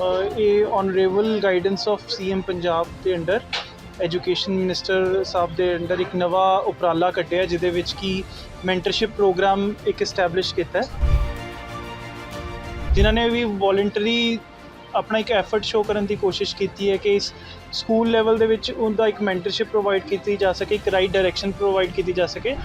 ਇਹ honourable guidance of CM Punjab ਦੇ under education minister ਸਾਹਿਬ ਦੇ ਅੰਡਰ ਇੱਕ ਨਵਾਂ ਉਪਰਾਲਾ ਕੱਢਿਆ, ਜਿਹਦੇ ਵਿੱਚ ਕੀ ਮੈਂਟਰਸ਼ਿਪ ਪ੍ਰੋਗਰਾਮ ਇੱਕ ਐਸਟੈਬਲਿਸ਼ ਕੀਤਾ ਹੈ। ਜਿਨ੍ਹਾਂ ਨੇ ਵੀ ਵੋਲੰਟਰੀ ਆਪਣਾ ਇੱਕ ਐਫਰਟ ਸ਼ੋ ਕਰਨ ਦੀ ਕੋਸ਼ਿਸ਼ ਕੀਤੀ ਹੈ ਕਿ ਇਸ ਸਕੂਲ ਲੈਵਲ ਦੇ ਵਿੱਚ ਉਹਦਾ ਇੱਕ ਮੈਂਟਰਸ਼ਿਪ ਪ੍ਰੋਵਾਈਡ ਕੀਤੀ ਜਾ ਸਕੇ, ਇੱਕ ਰਾਈਟ ਡਾਇਰੈਕਸ਼ਨ ਪ੍ਰੋਵਾਈਡ ਕੀਤੀ ਜਾ ਸਕੇ।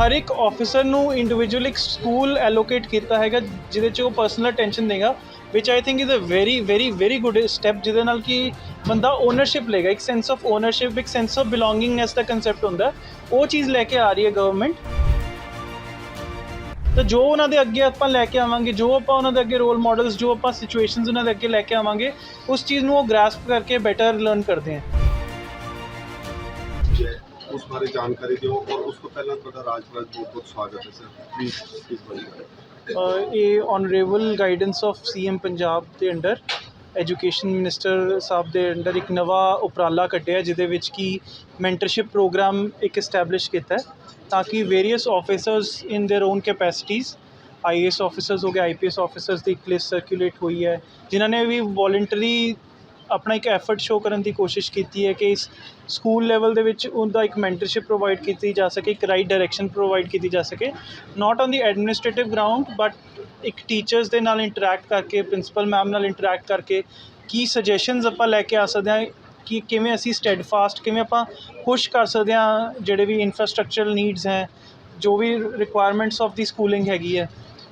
ਹਰ ਇੱਕ ਆਫੀਸਰ ਨੂੰ ਇੰਡੀਵਿਜੂਅਲ ਇੱਕ ਸਕੂਲ ਐਲੋਕੇਟ ਕੀਤਾ ਹੈਗਾ, ਜਿਹਦੇ 'ਚ ਉਹ ਪਰਸਨਲ ਅਟੈਂਸ਼ਨ ਦੇਗਾ ਵਿਚ I think is a very very very good step ਜਿਹਦੇ ਨਾਲ ਕਿ ਬੰਦਾ ਓਨਰਸ਼ਿਪ ਲੇਗਾ ਇੱਕ ਸੈਂਸ ਆਫ ਓਨਰਸ਼ਿਪ ਇੱਕ ਸੈਂਸ ਆਫ ਬਿਲੋਂਗਿੰਗਨੈਸ ਦਾ ਕਨਸੈਪਟ ਹੁੰਦਾ ਉਹ ਚੀਜ਼ ਲੈ ਕੇ ਆ ਰਹੀ ਹੈ ਗਵਰਨਮੈਂਟ ਤਾਂ ਜੋ ਉਹਨਾਂ ਦੇ ਅੱਗੇ ਆਪਾਂ ਲੈ ਕੇ ਆਵਾਂਗੇ, ਜੋ ਆਪਾਂ ਉਹਨਾਂ ਦੇ ਅੱਗੇ ਰੋਲ ਮਾਡਲਸ ਜੋ ਆਪਾਂ ਸਿਚੁਏਸ਼ਨਸ ਉਹਨਾਂ ਦੇ ਅੱਗੇ ਲੈ ਕੇ ਆਵਾਂਗੇ, ਉਸ ਚੀਜ਼ ਨੂੰ ਉਹ ਗ੍ਰੈਸਪ ਕਰਕੇ ਬੈਟਰ ਲਰਨ ਕਰਦੇ ਹੈ ਉਸ ਬਾਰੇ ਜਾਣਕਾਰੀ ਦਿਓ ਔਰ ਉਸ ਤੋਂ ਪਹਿਲਾਂ ਤੁਹਾਡਾ ਰਾਜਪੁਰਾ ਬਹੁਤ ਬਹੁਤ ਸਵਾਗਤ ਹੈ ਸਰ ਪਲੀਜ਼ ਇਸ ਬਾਰੇ ਅ, ਇਹ honourable guidance of CM Punjab ਦੇ ਅੰਡਰ ਐਜੂਕੇਸ਼ਨ ਮਿਨਿਸਟਰ ਸਾਹਿਬ ਦੇ ਅੰਡਰ ਇੱਕ ਨਵਾਂ ਉਪਰਾਲਾ ਕੱਢਿਆ ਜਿਹਦੇ ਵਿੱਚ ਕੀ ਮੈਂਟਰਸ਼ਿਪ ਪ੍ਰੋਗਰਾਮ ਇੱਕ ਐਸਟੈਬਲਿਸ਼ ਕੀਤਾ ਹੈ ਤਾਂ ਕਿ various officers in their own capacities IAS officers ਹੋ ਗਏ ਆਈਪੀਐਸ ਆਫੀਸਰਸ ਦੀ ਇੱਕ ਲਿਸਟ ਸਰਕੂਲੇਟ ਹੋਈ ਹੈ ਜਿਨ੍ਹਾਂ ਨੇ ਵੀ ਵੋਲੰਟਰੀ ਆਪਣਾ ਇੱਕ ਐਫਰਟ ਸ਼ੋ ਕਰਨ ਦੀ ਕੋਸ਼ਿਸ਼ ਕੀਤੀ ਹੈ ਕਿ ਇਸ ਸਕੂਲ ਲੈਵਲ ਦੇ ਵਿੱਚ ਉਹਦਾ ਇੱਕ ਮੈਂਟਰਸ਼ਿਪ ਪ੍ਰੋਵਾਈਡ ਕੀਤੀ ਜਾ ਸਕੇ, ਇੱਕ ਰਾਈਟ ਡਾਇਰੈਕਸ਼ਨ ਪ੍ਰੋਵਾਈਡ ਕੀਤੀ ਜਾ ਸਕੇ। Not on the administrative ground but ਇੱਕ ਟੀਚਰਸ ਦੇ ਨਾਲ ਇੰਟਰੈਕਟ ਕਰਕੇ ਪ੍ਰਿੰਸੀਪਲ ਮੈਮ ਨਾਲ ਇੰਟਰੈਕਟ ਕਰਕੇ ਕੀ ਸੁਜੈਸ਼ਨਸ ਆਪਾਂ ਲੈ ਕੇ ਆ ਸਕਦੇ ਹਾਂ, ਕਿ ਕਿਵੇਂ ਅਸੀਂ ਸਟੈਡਫਾਸਟ ਕਿਵੇਂ ਆਪਾਂ ਪੁਸ਼ ਕਰ ਸਕਦੇ ਹਾਂ, ਜਿਹੜੇ ਵੀ ਇਨਫਰਾਸਟ੍ਰਕਚਰਲ ਨੀਡਸ ਹੈ, ਜੋ ਵੀ ਰਿਕੁਆਇਰਮੈਂਟਸ ਆਫ ਦੀ ਸਕੂਲਿੰਗ ਹੈਗੀ ਹੈ।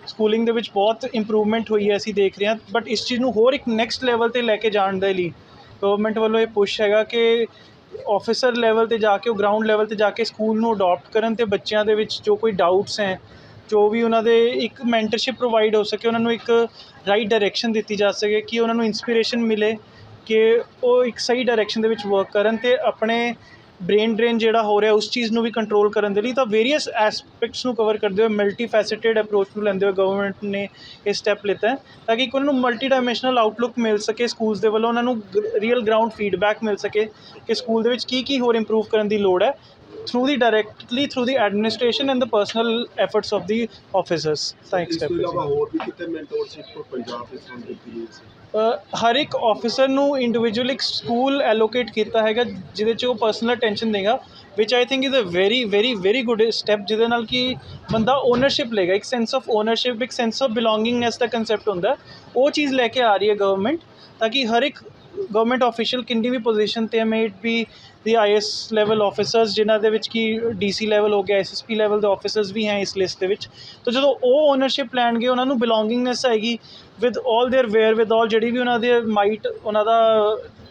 ਸਕੂਲਿੰਗ ਦੇ ਵਿੱਚ ਬਹੁਤ ਇੰਪਰੂਵਮੈਂਟ ਹੋਈ ਹੈ, ਅਸੀਂ ਦੇਖ ਰਹੇ ਹਾਂ। ਬਟ ਇਸ ਚੀਜ਼ ਨੂੰ ਹੋਰ ਇੱਕ ਨੈਕਸਟ ਲੈਵਲ ਤੇ ਲੈ ਕੇ ਜਾਣ ਦੇ ਲਈ ਗਵਰਨਮੈਂਟ ਵੱਲੋਂ ਇਹ ਪੁਸ਼ ਹੈਗਾ ਕਿ ਆਫੀਸਰ ਲੈਵਲ ਤੇ ਜਾ ਕੇ, ਉਹ ਗਰਾਊਂਡ ਲੈਵਲ ਤੇ ਜਾ ਕੇ ਸਕੂਲ ਨੂੰ ਅਡਾਪਟ ਕਰਨ ਤੇ ਬੱਚਿਆਂ ਦੇ ਵਿੱਚ ਜੋ ਕੋਈ ਡਾਊਟਸ ਹੈ, ਜੋ ਵੀ ਉਹਨਾਂ ਦੇ ਇੱਕ ਮੈਂਟਰਸ਼ਿਪ ਪ੍ਰੋਵਾਈਡ ਹੋ ਸਕੇ, ਉਹਨਾਂ ਨੂੰ ਇੱਕ ਰਾਈਟ ਡਾਇਰੈਕਸ਼ਨ ਦਿੱਤੀ ਜਾ ਸਕੇ, ਕਿ ਉਹਨਾਂ ਨੂੰ ਇਨਸਪੀਰੇਸ਼ਨ ਮਿਲੇ, ਕਿ ਉਹ ਇੱਕ ਸਹੀ ਡਾਇਰੈਕਸ਼ਨ ਦੇ ਵਿੱਚ ਵਰਕ ਕਰਨ ਤੇ ਆਪਣੇ ਬ੍ਰੇਨ ਡਰੇਨ ਜਿਹੜਾ ਹੋ ਰਿਹਾ, ਉਸ ਚੀਜ਼ ਨੂੰ ਵੀ ਕੰਟਰੋਲ ਕਰਨ ਦੇ ਲਈ ਤਾਂ ਵੇਰੀਅਸ ਐਸਪੈਕਟਸ ਨੂੰ ਕਵਰ ਕਰਦੇ ਹੋਏ ਮਲਟੀ ਫੈਸੇਟਡ ਅਪਰੋਚ ਨੂੰ ਲੈਂਦੇ ਹੋਏ ਗਵਰਨਮੈਂਟ ਨੇ ਇਹ ਸਟੈਪ ਲਿੱਤਾ ਹੈ, ਤਾਂ ਕਿ ਉਹਨਾਂ ਨੂੰ ਮਲਟੀ ਡਾਈਮੈਂਸ਼ਨਲ ਆਊਟਲੁੱਕ ਮਿਲ ਸਕੇ ਸਕੂਲਸ ਦੇ ਵੱਲੋਂ, ਉਹਨਾਂ ਨੂੰ ਰੀਅਲ ਗਰਾਊਂਡ ਫੀਡਬੈਕ ਮਿਲ ਸਕੇ ਕਿ ਸਕੂਲ ਦੇ ਵਿੱਚ ਕੀ ਕੀ ਹੋਰ ਇੰਪਰੂਵ ਕਰਨ ਦੀ ਲੋੜ ਹੈ। Through the directly through the administration and the personal efforts of the officers thanks ਇਸ ਤੋਂ ਇਲਾਵਾ ਹੋਰ ਵੀ ਕਿਤੇ ਮੈਂਟੋਰਸ਼ਿਪ ਤੋਂ ਪੰਜਾਬ ਦੇ ਸੰਬੰਧ ਦਿੱਤੀ ਗਈ ਸੀ ਅ, ਹਰ ਇੱਕ ਆਫੀਸਰ ਨੂੰ ਇੰਡੀਵਿਜੂਅਲ ਇੱਕ ਸਕੂਲ ਐਲੋਕੇਟ ਕੀਤਾ ਹੈਗਾ ਜਿਹਦੇ 'ਚ ਉਹ ਪਰਸਨਲ ਅਟੈਂਸ਼ਨ ਦੇਗਾ ਵਿਚ I think is a very very very good step ਜਿਹਦੇ ਨਾਲ ਕਿ ਬੰਦਾ ਓਨਰਸ਼ਿਪ ਲੇਗਾ ਇੱਕ ਸੈਂਸ ਆਫ ਓਨਰਸ਼ਿਪ ਇੱਕ ਸੈਂਸ ਆਫ ਬਿਲੋਂਗਿੰਗਨੈਸ ਦਾ ਕਨਸੈਪਟ ਹੁੰਦਾ। ਹੈ। ਉਹ ਚੀਜ਼ ਲੈ ਕੇ ਆ ਰਹੀ ਹੈ ਗਵਰਨਮੈਂਟ ਤਾਂ ਕਿ ਹਰ ਇੱਕ ਗਵਰਨਮੈਂਟ ਆਫੀਸ਼ੀਅਲ ਕਿੰਨੀ ਵੀ ਪੋਜੀਸ਼ਨ ਤੇ may it be the IAS level officers ਜਿਨ੍ਹਾਂ ਦੇ ਵਿੱਚ ਕੀ ਡੀਸੀ ਲੈਵਲ ਹੋ ਗਿਆ ਐਸਐਸਪੀ ਲੈਵਲ ਦੇ ਆਫੀਸਰਸ ਵੀ ਹੈ ਇਸ ਲਿਸਟ ਦੇ ਵਿੱਚ ਤਾਂ ਜਦੋਂ ਉਹ ਓਨਰਸ਼ਿਪ ਲੈਣਗੇ ਉਹਨਾਂ ਨੂੰ ਬਿਲੋਂਗਿੰਗਨੈਸ ਆਏਗੀ ਵਿਦ 올 देयर ਵੇਅਰ ਵਿਦ 올 ਜਿਹੜੀ ਵੀ ਉਹਨਾਂ ਦੇ ਮਾਈਟ ਉਹਨਾਂ ਦਾ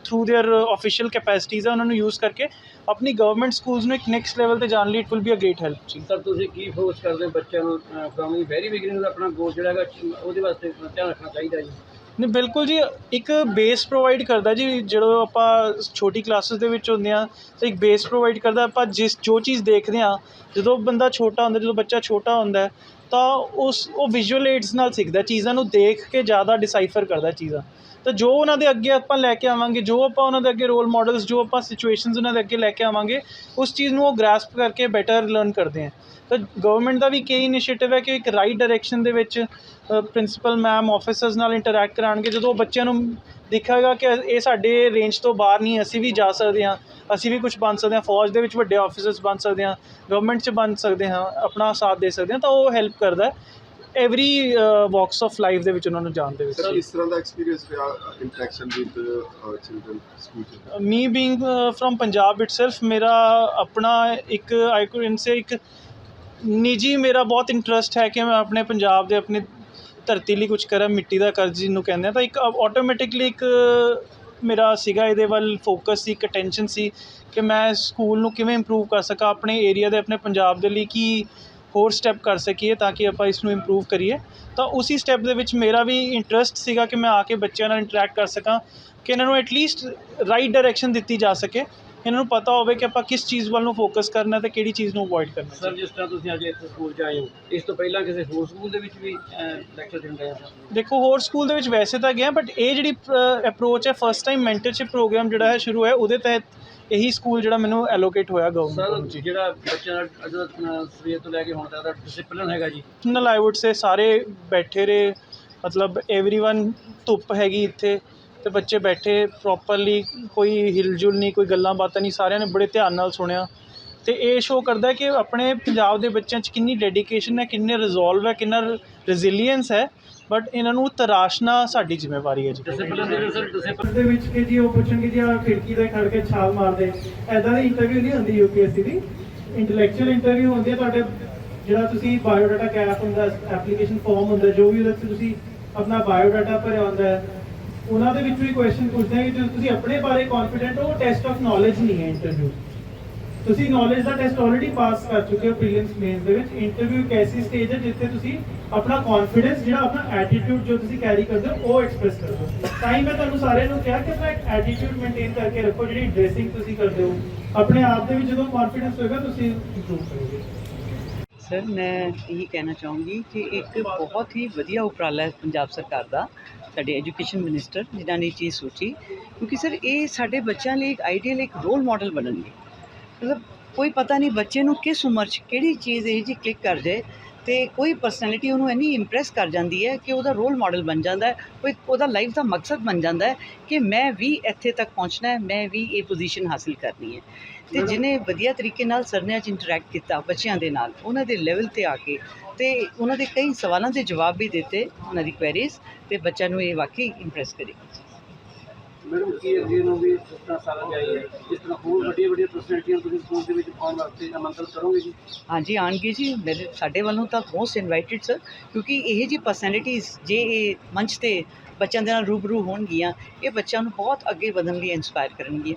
ਥਰੂ देयर ਆਫੀਸ਼ੀਅਲ ਕੈਪੈਸਿਟੀਜ਼ ਆ ਉਹਨਾਂ ਨੂੰ ਯੂਜ਼ ਕਰਕੇ ਆਪਣੀ ਗਵਰਨਮੈਂਟ ਸਕੂਲਸ ਨੂੰ ਇੱਕ ਨੈਕਸਟ ਲੈਵਲ ਤੇ ਜਾਣ ਲਈ it will be a great help ਜੀ ਸਰ ਤੁਸੀਂ ਕੀ ਫੋਕਸ ਕਰਦੇ ਹੋ ਬੱਚਿਆਂ ਨੂੰ ਫਰਮ ਦੀ ਵੈਰੀ ਬਿਗਨਿੰਗ ਦਾ ਆਪਣਾ ਗੋਲ ਜਿਹੜਾ ਹੈਗਾ ਉਹਦੇ ਵਾਸਤੇ ਧਿਆਨ ਰੱਖਣਾ ਚਾਹੀਦਾ ਜੀ ਨਹੀਂ, ਬਿਲਕੁਲ ਜੀ, ਇੱਕ ਬੇਸ ਪ੍ਰੋਵਾਈਡ ਕਰਦਾ ਜੀ, ਜਦੋਂ ਆਪਾਂ ਛੋਟੀ ਕਲਾਸਿਸ ਦੇ ਵਿੱਚ ਹੁੰਦੇ ਹਾਂ, ਤਾਂ ਇੱਕ ਬੇਸ ਪ੍ਰੋਵਾਈਡ ਕਰਦਾ, ਆਪਾਂ ਜਿਸ, ਜੋ ਚੀਜ਼ ਦੇਖਦੇ ਹਾਂ, ਜਦੋਂ ਬੰਦਾ ਛੋਟਾ ਹੁੰਦਾ, ਜਦੋਂ ਬੱਚਾ ਛੋਟਾ ਹੁੰਦਾ, ਤਾਂ ਉਸ, ਉਹ ਵਿਜ਼ੂਅਲ ਏਡਸ ਨਾਲ ਸਿੱਖਦਾ, ਚੀਜ਼ਾਂ ਨੂੰ ਦੇਖ ਕੇ ਜ਼ਿਆਦਾ ਡਿਸਾਈਫਰ ਕਰਦਾ ਚੀਜ਼ਾਂ। ਤਾਂ ਜੋ ਉਹਨਾਂ ਦੇ ਅੱਗੇ ਆਪਾਂ ਲੈ ਕੇ ਆਵਾਂਗੇ, ਜੋ ਆਪਾਂ ਉਹਨਾਂ ਦੇ ਅੱਗੇ ਰੋਲ ਮਾਡਲਸ ਜੋ ਆਪਾਂ ਸਿਚੁਏਸ਼ਨਸ ਉਹਨਾਂ ਦੇ ਅੱਗੇ ਲੈ ਕੇ ਆਵਾਂਗੇ, ਉਸ ਚੀਜ਼ ਨੂੰ ਉਹ ਗ੍ਰੈਸਪ ਕਰਕੇ ਬੈਟਰ ਲਰਨ ਕਰਦੇ ਆ ਤਾਂ ਗਵਰਨਮੈਂਟ ਦਾ ਵੀ ਕਈ ਇਨੀਸ਼ੀਏਟਿਵ ਹੈ ਕਿ ਇੱਕ ਰਾਈਟ ਡਾਇਰੈਕਸ਼ਨ ਦੇ ਵਿੱਚ ਪ੍ਰਿੰਸੀਪਲ ਮੈਮ ਆਫੀਸਰਸ ਨਾਲ ਇੰਟਰੈਕਟ ਕਰਾਉਣਗੇ। ਜਦੋਂ ਉਹ ਬੱਚਿਆਂ ਨੂੰ ਦਿਖੇਗਾ ਕਿ ਇਹ ਸਾਡੇ ਰੇਂਜ ਤੋਂ ਬਾਹਰ ਨਹੀਂ ਅਸੀਂ ਵੀ ਜਾ ਸਕਦੇ ਹਾਂ ਅਸੀਂ ਵੀ ਕੁਝ ਬਣ ਸਕਦੇ ਹਾਂ ਫੌਜ ਦੇ ਵਿੱਚ ਵੱਡੇ ਆਫੀਸਰਸ ਬਣ ਸਕਦੇ ਹਾਂ ਗਵਰਨਮੈਂਟ 'ਚ ਬਣ ਸਕਦੇ ਹਾਂ ਆਪਣਾ ਸਾਥ ਦੇ ਸਕਦੇ ਹਾਂ ਤਾਂ ਉਹ ਹੈਲਪ ਕਰਦਾ ਐਵਰੀ ਵਾਕਸ ਆਫ ਲਾਈਫ ਦੇ ਵਿੱਚ ਉਹਨਾਂ ਨੂੰ ਜਾਣ ਦੇ ਵਿੱਚ। ਸਰ ਇਸ ਤਰ੍ਹਾਂ ਦਾ ਐਕਸਪੀਰੀਅੰਸ ਰਿਹਾ interaction with children school me being from Punjab itself ਮੇਰਾ ਆਪਣਾ ਇੱਕ ਆਈ ਕੁਡ ਸੇ ਇੱਕ ਨਿੱਜੀ ਮੇਰਾ ਬਹੁਤ ਇੰਟਰਸਟ ਹੈ ਕਿ ਮੈਂ ਆਪਣੇ ਪੰਜਾਬ ਦੇ ਆਪਣੀ ਧਰਤੀ ਲਈ ਕੁਛ ਕਰਾਂ, ਮਿੱਟੀ ਦਾ ਕਰਜ਼ ਜਿਹਨੂੰ ਕਹਿੰਦੇ ਆ, ਤਾਂ ਇੱਕ ਆਟੋਮੈਟਿਕਲੀ ਇੱਕ ਮੇਰਾ ਸੀਗਾ, ਇਹਦੇ ਵੱਲ ਫੋਕਸ ਸੀ, ਇੱਕ ਅਟੈਂਸ਼ਨ ਸੀ ਕਿ ਮੈਂ ਸਕੂਲ ਨੂੰ ਕਿਵੇਂ ਇੰਪਰੂਵ ਕਰ ਸਕਾਂ, ਆਪਣੇ ਏਰੀਆ ਦੇ, ਆਪਣੇ ਪੰਜਾਬ ਦੇ ਲਈ ਕੀ ਹੋਰ ਸਟੈਪ ਕਰ ਸਕੀਏ ਤਾਂ ਕਿ ਆਪਾਂ ਇਸ ਨੂੰ ਇੰਪਰੂਵ ਕਰੀਏ। ਤਾਂ ਉਸੇ ਸਟੈਪ ਦੇ ਵਿੱਚ ਮੇਰਾ ਵੀ ਇੰਟਰਸਟ ਸੀਗਾ ਕਿ ਮੈਂ ਆ ਕੇ ਬੱਚਿਆਂ ਨਾਲ ਇੰਟਰੈਕਟ ਕਰ ਸਕਾਂ, ਕਿ ਇਹਨਾਂ ਨੂੰ ਐਟਲੀਸਟ ਰਾਈਟ ਡਾਇਰੈਕਸ਼ਨ ਦਿੱਤੀ ਜਾ ਸਕੇ। ਇਹਨਾਂ ਨੂੰ ਪਤਾ ਹੋਵੇ ਕਿ ਆਪਾਂ ਕਿਸ ਚੀਜ਼ ਵੱਲ ਨੂੰ ਫੋਕਸ ਕਰਨਾ ਤੇ ਕਿਹੜੀ ਚੀਜ਼ ਨੂੰ ਅਵੋਇਡ ਕਰਨਾ ਸਰ ਜਿਸ ਤਰ੍ਹਾਂ ਤੁਸੀਂ ਅੱਜ ਇੱਥੇ ਸਕੂਲ 'ਚ ਆਏ ਹੋ ਇਸ ਤੋਂ ਪਹਿਲਾਂ ਕਿਸੇ ਹੋਰ ਸਕੂਲ ਦੇ ਵਿੱਚ ਵੀ ਲੈਕਚਰ ਦਿੰਦੇ ਆ ਸਰ ਦੇਖੋ ਹੋਰ ਸਕੂਲ ਦੇ ਵਿੱਚ ਵੈਸੇ ਤਾਂ ਗਿਆ ਬਟ ਇਹ ਜਿਹੜੀ ਅਪਰੋਚ ਹੈ ਫਸਟ ਟਾਈਮ ਮੈਂਟਰਸ਼ਿਪ ਪ੍ਰੋਗਰਾਮ ਜਿਹੜਾ ਹੈ ਸ਼ੁਰੂ ਹੋਇਆ ਉਹਦੇ ਤਹਿਤ ਇਹੀ ਸਕੂਲ ਜਿਹੜਾ ਮੈਨੂੰ ਐਲੋਕੇਟ ਹੋਇਆ ਸਰ ਗਵਰਨਮੈਂਟ ਜੀ ਜਿਹੜਾ ਬੱਚਿਆਂ ਦਾ ਜਿਹੜਾ ਸਵੇਰ ਤੋਂ ਲੈ ਕੇ ਹੁਣ ਤੱਕ ਦਾ ਡਿਸਪਲਿਨ ਹੈਗਾ ਜੀ ਨਾਲ ਆਈ ਊਡ ਸੇ ਸਾਰੇ ਬੈਠੇ ਰਹੇ ਮਤਲਬ एवरीवन ਧੁੱਪ ਹੈਗੀ ਇੱਥੇ ਤੇ ਬੱਚੇ ਬੈਠੇ ਪ੍ਰੋਪਰਲੀ ਕੋਈ ਹਿਲਜੁਲ ਨਹੀਂ ਕੋਈ ਗੱਲਾਂ ਬਾਤਾਂ ਨਹੀਂ ਸਾਰਿਆਂ ਨੇ ਬੜੇ ਧਿਆਨ ਨਾਲ ਸੁਣਿਆ। ਤੇ ਇਹ ਸ਼ੋਅ ਕਰਦਾ ਕਿ ਆਪਣੇ ਪੰਜਾਬ ਦੇ ਬੱਚਿਆਂ 'ਚ ਕਿੰਨੀ ਡੈਡੀਕੇਸ਼ਨ ਹੈ ਕਿੰਨੇ ਰਿਜ਼ੋਲਵ ਹੈ ਕਿੰਨਾ ਰੈਜ਼ਿਲੀਅੰਸ ਹੈ ਬਟ ਇਹਨਾਂ ਨੂੰ ਤਰਾਸ਼ਣਾ ਸਾਡੀ ਜ਼ਿੰਮੇਵਾਰੀ ਹੈ ਜੀ। ਦੇ ਵਿੱਚ ਕਿ ਜੀ ਉਹ ਪੁੱਛਣਗੇ ਜੀ ਆ ਖਿੜਕੀ ਦੇ ਖੜ ਕੇ ਛਾਲ ਮਾਰਦੇ। ਐਦਾਂ ਦੀ ਇੰਟਰਵਿਊ ਨਹੀਂ ਹੁੰਦੀ ਯੂਪੀਐਸਸੀ ਦੀ। ਇੰਟੈਲੈਕਚੁਅਲ ਇੰਟਰਵਿਊ ਹੁੰਦੀ ਹੈ ਤੁਹਾਡੇ ਜਿਹੜਾ ਤੁਸੀਂ ਬਾਇਓਡਾਟਾ ਕੈਪ ਹੁੰਦਾ ਐਪਲੀਕੇਸ਼ਨ ਫਾਰਮ ਹੁੰਦਾ ਜੋ ਵੀ ਉਹਦੇ 'ਚ ਤੁਸੀਂ ਆਪਣਾ ਬਾਇਓਡਾਟਾ ਭਰਿਆ ਹੁੰਦਾ ਹੈ ਉਹਨਾਂ ਦੇ ਵਿੱਚ ਵੀ ਕੁਐਸਚਨ ਪੁੱਛਦੇ ਆ ਕਿ ਜੇ ਤੁਸੀਂ ਆਪਣੇ ਬਾਰੇ ਕੌਨਫੀਡੈਂਟ ਹੋ ਟੈਸਟ ਆਫ ਨੌਲੇਜ ਨਹੀਂ ਹੈ ਇੰਟਰਵਿਊ ਤੁਸੀਂ ਨੌਲੇਜ ਦਾ ਟੈਸਟ ਆਲਰੇਡੀ ਪਾਸ ਕਰ ਚੁੱਕੇ ਹੋ ਪ੍ਰੀਲਿਮਸ ਮੇਨਸ ਦੇ ਵਿੱਚ। ਇੰਟਰਵਿਊ ਇੱਕ ਐਸੀ ਸਟੇਜ ਹੈ ਜਿੱਥੇ ਤੁਸੀਂ ਆਪਣਾ ਕੌਨਫੀਡੈਂਸ ਜਿਹੜਾ ਆਪਣਾ ਐਟੀਟਿਊਡ ਜੋ ਤੁਸੀਂ ਕੈਰੀ ਕਰਦੇ ਹੋ, ਉਹ ਐਕਸਪ੍ਰੈਸ ਕਰਦੇ ਹੋ। ਤਾਂ ਹੀ ਮੈਂ ਤੁਹਾਨੂੰ ਸਾਰਿਆਂ ਨੂੰ ਕਿਹਾ ਕਿ ਆਪਣਾ ਇੱਕ ਐਟੀਟਿਊਡ ਮੇਨਟੇਨ ਕਰਕੇ ਰੱਖੋ, ਜਿਹੜੀ ਡਰੈਸਿੰਗ ਤੁਸੀਂ ਕਰਦੇ ਹੋ। ਆਪਣੇ ਆਪ ਦੇ ਵਿੱਚ ਜਦੋਂ ਕੌਨਫੀਡੈਂਸ ਹੋਏਗਾ, ਤੁਸੀਂ ਇੰਪਰੂਵ ਕਰੋਗੇ। ਸਰ ਮੈਂ ਇਹੀ ਕਹਿਣਾ ਚਾਹੂੰਗੀ ਕਿ ਇੱਕ ਬਹੁਤ ਹੀ ਵਧੀਆ ਉਪਰਾਲਾ ਹੈ ਪੰਜਾਬ ਸਰਕਾਰ ਦਾ। ਸਾਡੇ ਐਜੂਕੇਸ਼ਨ ਮਿਨਿਸਟਰ ਜਿਨ੍ਹਾਂ ਨੇ ਇਹ ਚੀਜ਼ ਸੋਚੀ ਕਿਉਂਕਿ ਸਰ ਇਹ ਸਾਡੇ ਬੱਚਿਆਂ ਲਈ ਇੱਕ ਆਈਡੀਅਲ ਇੱਕ ਰੋਲ ਮਾਡਲ ਬਣਨਗੇ। ਮਤਲਬ ਕੋਈ ਪਤਾ ਨਹੀਂ ਬੱਚੇ ਨੂੰ ਕਿਸ ਉਮਰ 'ਚ ਕਿਹੜੀ ਚੀਜ਼ ਇਹ ਜੀ ਕਲਿੱਕ ਕਰ ਜਾਏ ਤੇ ਕੋਈ ਪਰਸਨੈਲਿਟੀ ਉਹਨੂੰ ਇੰਨੀ ਇੰਪ੍ਰੈਸ ਕਰ ਜਾਂਦੀ ਹੈ ਕਿ ਉਹਦਾ ਰੋਲ ਮਾਡਲ ਬਣ ਜਾਂਦਾ ਹੈ ਕੋਈ ਉਹਦਾ ਲਾਈਫ ਦਾ ਮਕਸਦ ਬਣ ਜਾਂਦਾ ਹੈ ਕਿ ਮੈਂ ਵੀ ਇੱਥੇ ਤੱਕ ਪਹੁੰਚਣਾ ਹੈ ਮੈਂ ਵੀ ਇਹ ਪੋਜੀਸ਼ਨ ਹਾਸਿਲ ਕਰਨੀ ਹੈ। ਤੇ ਜਿਹਨੇ ਵਧੀਆ ਤਰੀਕੇ ਨਾਲ ਸਰਨਿਆਂ 'ਚ ਇੰਟਰੈਕਟ ਕੀਤਾ ਬੱਚਿਆਂ ਦੇ ਨਾਲ ਉਹਨਾਂ ਦੇ ਲੈਵਲ ਤੇ ਆ ਕੇ ਤੇ ਉਹਨਾਂ ਦੇ ਕਈ ਸਵਾਲਾਂ ਦੇ ਜਵਾਬ ਵੀ ਦਿੱਤੇ ਉਹਨਾਂ ਦੀ ਕੁਐਰੀਜ਼ ਤੇ ਬੱਚਿਆਂ ਨੂੰ ਇਹ ਵਾਕਈ ਇੰਪ੍ਰੈਸ ਕਰੇਗੀ ਮੈਡਮ ਕੀ ਅੱਗੇ ਨੂੰ ਵੀ ਤਰ੍ਹਾਂ ਸਾਰਾ ਜਾਈ ਹੈ? ਇਸ ਤਰ੍ਹਾਂ ਹੋਰ ਵੱਡੀਆਂ ਵੱਡੀਆਂ ਪਰਸਨੈਲਿਟੀਆਂ ਤੁਸੀਂ ਸਕੂਲ ਦੇ ਵਿੱਚ ਪਾਉਣ ਵਾਸਤੇ ਆਮੰਤਰਿਤ ਕਰੋਗੇ ਜੀ? ਹਾਂਜੀ ਆਣਗੇ ਜੀ। ਮੇਰੇ ਸਾਡੇ ਵੱਲੋਂ ਤਾਂ ਮੋਸਟ ਇਨਵਾਈਟਡ ਸਰ ਕਿਉਂਕਿ ਇਹ ਜੀ ਪਰਸਨੈਲਿਟੀਜ਼ ਜੇ ਇਹ ਮੰਚ ਤੇ ਬੱਚਿਆਂ ਦੇ ਨਾਲ ਰੂਬਰੂ ਹੋਣਗੀਆਂ ਇਹ ਬੱਚਿਆਂ ਨੂੰ ਬਹੁਤ ਅੱਗੇ ਵਧਣ ਲਈ ਇਨਸਪਾਇਰ ਕਰਨਗੀਆਂ।